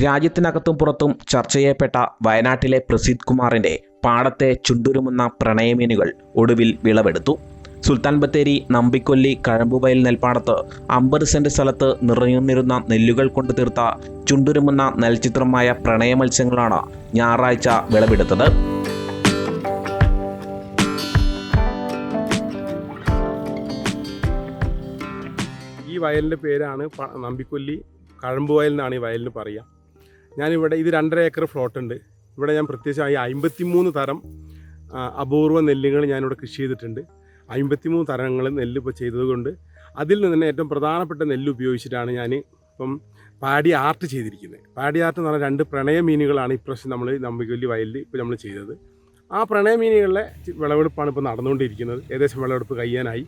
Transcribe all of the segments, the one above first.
രാജ്യത്തിനകത്തും പുറത്തും ചർച്ച ചെയ്യപ്പെട്ട വയനാട്ടിലെ പ്രസീദ് കുമാറിന്റെ പാടത്തെ ചുണ്ടുരുമുന്ന പ്രണയമീനുകൾ ഒടുവിൽ വിളവെടുത്തു. സുൽത്താൻ ബത്തേരി നമ്പിക്കൊല്ലി കഴമ്പുവയൽ നെൽപ്പാടത്ത് അമ്പത് സെന്റ് സ്ഥലത്ത് നിറയുന്നിരുന്ന നെല്ലുകൾ കൊണ്ട് തീർത്ത ചുണ്ടുരുമുന്ന നെൽചിത്രമായ പ്രണയ മത്സ്യങ്ങളാണ് ഞായറാഴ്ച വിളവെടുത്തത്. ഈ വയലിന്റെ പേരാണ് നമ്പിക്കൊല്ലി കഴമ്പുവയൽ എന്നാണ് ഈ വയലിന് പറയുക. ഞാനിവിടെ ഇത് രണ്ടര ഏക്കർ ഫ്ലോട്ട് ഉണ്ട് ഇവിടെ ഞാൻ പ്രത്യേകിച്ചായി അമ്പത്തിമൂന്ന് തരം അപൂർവ നെല്ലുകൾ ഞാനിവിടെ കൃഷി ചെയ്തിട്ടുണ്ട്. അമ്പത്തിമൂന്ന് തരങ്ങൾ നെല്ല് ഇപ്പോൾ ചെയ്തതുകൊണ്ട് അതിൽ നിന്ന് തന്നെ ഏറ്റവും പ്രധാനപ്പെട്ട നെല്ല് ഉപയോഗിച്ചിട്ടാണ് ഞാൻ ഇപ്പം പാടി ആർട്ട് ചെയ്തിരിക്കുന്നത്. പാടി ആർട്ട് എന്ന് പറഞ്ഞാൽ രണ്ട് പ്രണയ മീനുകളാണ് ഇപ്രാവശ്യം നമ്മൾ നമ്പിക്കൊല്ലി വയലിൽ ഇപ്പോൾ നമ്മൾ ചെയ്തത്. ആ പ്രണയ മീനുകളിലെ വിളവെടുപ്പാണ് ഇപ്പോൾ നടന്നുകൊണ്ടിരിക്കുന്നത്. ഏകദേശം വിളവെടുപ്പ് കഴിയാനായി.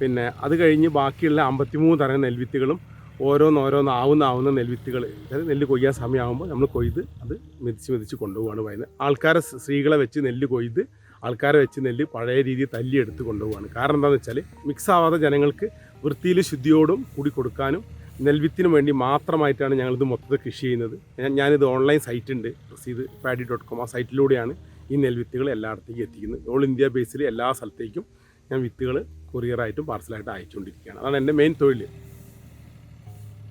പിന്നെ അത് കഴിഞ്ഞ് ബാക്കിയുള്ള അമ്പത്തിമൂന്ന് തരം നെൽവിത്തുകളും ഓരോന്ന് ഓരോന്ന് ആവുന്ന ആവുന്ന നെൽവിത്തുകൾ. അതായത് നെല്ല് കൊയ്യാൻ സമയമാകുമ്പോൾ നമ്മൾ കൊയ്ത് അത് മെതിച്ച് മെതിച്ച് കൊണ്ടുപോവാണ് വയന ആൾക്കാരെ സ്ത്രീകളെ വെച്ച് നെല്ല് കൊയ്ത് ആൾക്കാരെ വെച്ച് നെല്ല് പഴയ രീതിയിൽ തല്ലിയെടുത്ത് കൊണ്ടുപോവാണ്. കാരണം എന്താണെന്ന് വെച്ചാൽ മിക്സ് ആവാതെ ജനങ്ങൾക്ക് വൃത്തിയിൽ ശുദ്ധിയോടും കൂടി കൊടുക്കാനും നെൽവിത്തിന് വേണ്ടി മാത്രമായിട്ടാണ് ഞങ്ങളിത് മൊത്തത്തിൽ കൃഷി ചെയ്യുന്നത്. ഞാനിത് ഓൺലൈൻ സൈറ്റ് ഉണ്ട്. റസീദ് പാഡി ഡോട്ട് കോം ആ സൈറ്റിലൂടെയാണ് ഈ നെൽവിത്തുകൾ എല്ലായിടത്തേക്കും എത്തിക്കുന്നത്. ഓൾ ഇന്ത്യ ബേസിൽ എല്ലാ സ്ഥലത്തേക്കും ഞാൻ വിത്തുകൾ കൊറിയറായിട്ടും പാർസലായിട്ടും അയച്ചുകൊണ്ടിരിക്കുകയാണ്. അതാണ് എന്റെ മെയിൻ തൊഴിൽ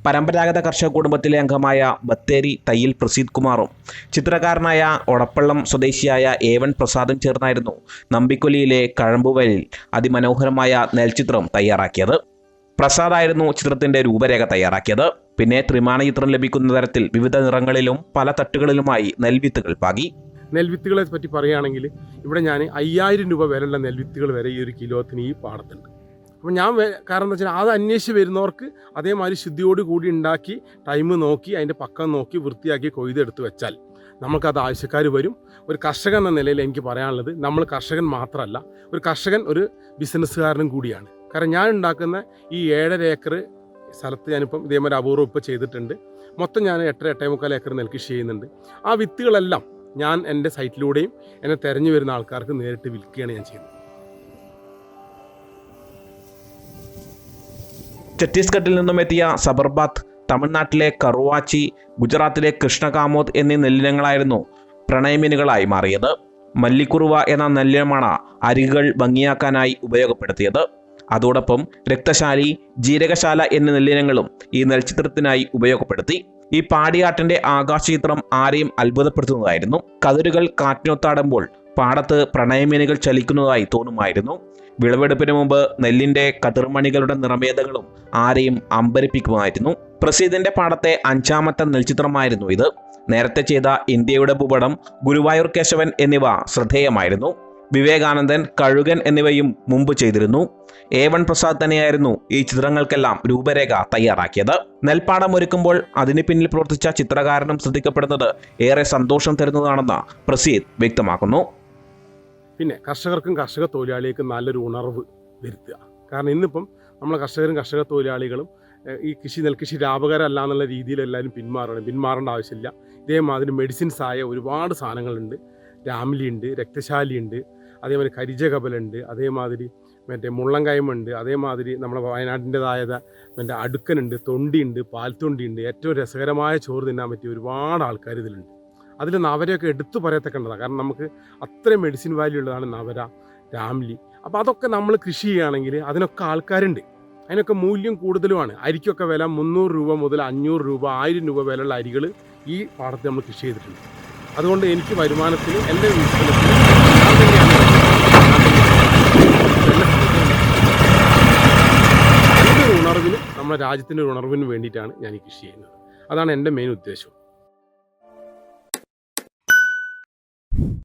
പരമ്പരാഗത കർഷക കുടുംബത്തിലെ അംഗമായ ബത്തേരി തയ്യിൽ പ്രസീദ് കുമാറും ചിത്രകാരനായ ഒടപ്പള്ളം സ്വദേശിയായ ഏവൻ പ്രസാദും ചേർന്നായിരുന്നു നമ്പിക്കൊലിയിലെ കഴമ്പുവയലിൽ അതിമനോഹരമായ നെൽചിത്രം തയ്യാറാക്കിയത്. പ്രസാദായിരുന്നു ചിത്രത്തിന്റെ രൂപരേഖ തയ്യാറാക്കിയത്. പിന്നെ ത്രിമാണ ചിത്രം ലഭിക്കുന്ന തരത്തിൽ വിവിധ നിറങ്ങളിലും പല തട്ടുകളിലുമായി നെൽവിത്തുകൾ പാകി. നെൽവിത്തുകളെ പറ്റി പറയുകയാണെങ്കിൽ ഇവിടെ ഞാൻ അയ്യായിരം രൂപ വിലയുള്ള നെൽവിത്തുകൾ വരെ ഈ ഒരു കിലോത്തിന് ഈ പാടത്തുണ്ട്. അപ്പോൾ ഞാൻ കാരണം എന്താ വെച്ചാൽ അത് അന്വേഷിച്ച് വരുന്നവർക്ക് അതേമാതിരി ശുദ്ധിയോട് കൂടി ഉണ്ടാക്കി ടൈം നോക്കി അതിന്റെ പക്കം നോക്കി വൃത്തിയാക്കി കൊയ്തെടുത്ത് വെച്ചാൽ നമുക്കത് ആവശ്യക്കാർ വരും. ഒരു കർഷകൻ എന്ന നിലയിൽ എനിക്ക് പറയാനുള്ളത് നമ്മൾ കർഷകൻ മാത്രമല്ല ഒരു കർഷകൻ ഒരു ബിസിനസ്സുകാരനും കൂടിയാണ്. കാരണം ഞാൻ ഉണ്ടാക്കുന്ന ഈ ഏഴര ഏക്കർ സ്ഥലത്ത് ഞാനിപ്പം ഇതേമാതിരി അപൂർവം ഇപ്പോൾ ചെയ്തിട്ടുണ്ട്. മൊത്തം ഞാൻ എട്ടര എട്ടേ മുക്കാൽ ഏക്കർ നെൽകൃഷി ചെയ്യുന്നുണ്ട്. ആ വിത്തുകളെല്ലാം ഞാൻ എന്റെ സൈറ്റിലൂടെയും എന്നെ തിരഞ്ഞു വരുന്ന ആൾക്കാർക്ക് നേരിട്ട് വിൽക്കുകയാണ് ഞാൻ ചെയ്യുന്നത്. ഛത്തീസ്ഗഡിൽ നിന്നും എത്തിയ സബർബാത്ത് തമിഴ്നാട്ടിലെ കറുവാച്ചി ഗുജറാത്തിലെ കൃഷ്ണകാമോദ് എന്നീ നെല്ലിനങ്ങളായിരുന്നു പ്രണയമീനുകളായി മാറിയത്. മല്ലിക്കുറുവ എന്ന നെല്ലിനമാണ് അരികൾ ഭംഗിയാക്കാനായി ഉപയോഗപ്പെടുത്തിയത്. അതോടൊപ്പം രക്തശാലി ജീരകശാല എന്നീ നെല്ലിനങ്ങളും ഈ നെൽചിത്രത്തിനായി ഉപയോഗപ്പെടുത്തി. ഈ പാടിയാട്ടിന്റെ ആകാശചിത്രം ആരെയും അത്ഭുതപ്പെടുത്തുന്നതായിരുന്നു. കതിരുകൾ കാറ്റിനൊത്താടുമ്പോൾ പാടത്ത് പ്രണയമീനുകൾ ചലിക്കുന്നതായി തോന്നുമായിരുന്നു. വിളവെടുപ്പിന് മുമ്പ് നെല്ലിന്റെ കതിർമണികളുടെ നിറമേതകളും ആരെയും അമ്പരിപ്പിക്കുമായിരുന്നു. പ്രസീദിന്റെ പാടത്തെ അഞ്ചാമത്തെ നെൽചിത്രമായിരുന്നു ഇത്. നേരത്തെ ചെയ്ത ഇന്ത്യയുടെ ഭൂപടം ഗുരുവായൂർ കേശവൻ എന്നിവ ശ്രദ്ധേയമായിരുന്നു. വിവേകാനന്ദൻ കഴുകൻ എന്നിവയും മുമ്പ് ചെയ്തിരുന്നു. എ വൺ പ്രസാദ് തന്നെയായിരുന്നു ഈ ചിത്രങ്ങൾക്കെല്ലാം രൂപരേഖ തയ്യാറാക്കിയത്. നെൽപ്പാടം ഒരുക്കുമ്പോൾ അതിന് പിന്നിൽ പ്രവർത്തിച്ച ചിത്രകാരനും ശ്രദ്ധിക്കപ്പെടുന്നത് ഏറെ സന്തോഷം തരുന്നതാണെന്ന് പ്രസീദ് വ്യക്തമാക്കുന്നു. പിന്നെ കർഷകർക്കും കർഷക തൊഴിലാളികൾക്കും നല്ലൊരു ഉണർവ് വരുത്തുക. കാരണം ഇന്നിപ്പം നമ്മളെ കർഷകരും കർഷക തൊഴിലാളികളും ഈ കൃഷി നെൽകൃഷി ലാഭകരമല്ല എന്നുള്ള രീതിയിൽ എല്ലാവരും പിന്മാറണം. പിന്മാറേണ്ട ആവശ്യമില്ല. ഇതേമാതിരി മെഡിസിൻസ് ആയ ഒരുപാട് സാധനങ്ങളുണ്ട്. രാമിലി ഉണ്ട് രക്തശാലി ഉണ്ട് അതേമാതിരി കരിജകബലുണ്ട് അതേമാതിരി മറ്റേ മുള്ളങ്കയമുണ്ട് അതേമാതിരി നമ്മുടെ വയനാട്ടിന്റെതായ മറ്റേ അടുക്കനുണ്ട് തൊണ്ടിയുണ്ട് പാൽത്തൊണ്ടിയുണ്ട്. ഏറ്റവും രസകരമായ ചോറ് തിന്നാൻ പറ്റിയ ഒരുപാട് ആൾക്കാർ ഇതിലുണ്ട് അതിൽ നവരയൊക്കെ എടുത്തു പറയത്തക്കേണ്ടതാണ് കാരണം നമുക്ക് അത്രയും മെഡിസിൻ വാല്യൂ ഉള്ളതാണ് നവര രാംലി. അപ്പോൾ അതൊക്കെ നമ്മൾ കൃഷി ചെയ്യുകയാണെങ്കിൽ അതിനൊക്കെ ആൾക്കാരുണ്ട്. അതിനൊക്കെ മൂല്യം കൂടുതലുമാണ്. അരിക്കൊക്കെ വില മുന്നൂറ് രൂപ മുതൽ അഞ്ഞൂറ് രൂപ ആയിരം രൂപ വിലയുള്ള അരികൾ ഈ പാടത്ത് നമ്മൾ കൃഷി ചെയ്തിട്ടുണ്ട്. അതുകൊണ്ട് എനിക്ക് വരുമാനത്തിന് എന്റെ വീട്ടിൽ എന്റെ ഉണർവിന് നമ്മുടെ രാജ്യത്തിന്റെ ഉണർവിന് വേണ്ടിയിട്ടാണ് ഞാൻ ഈ കൃഷി ചെയ്യുന്നത്. അതാണ് എന്റെ മെയിൻ ഉദ്ദേശം.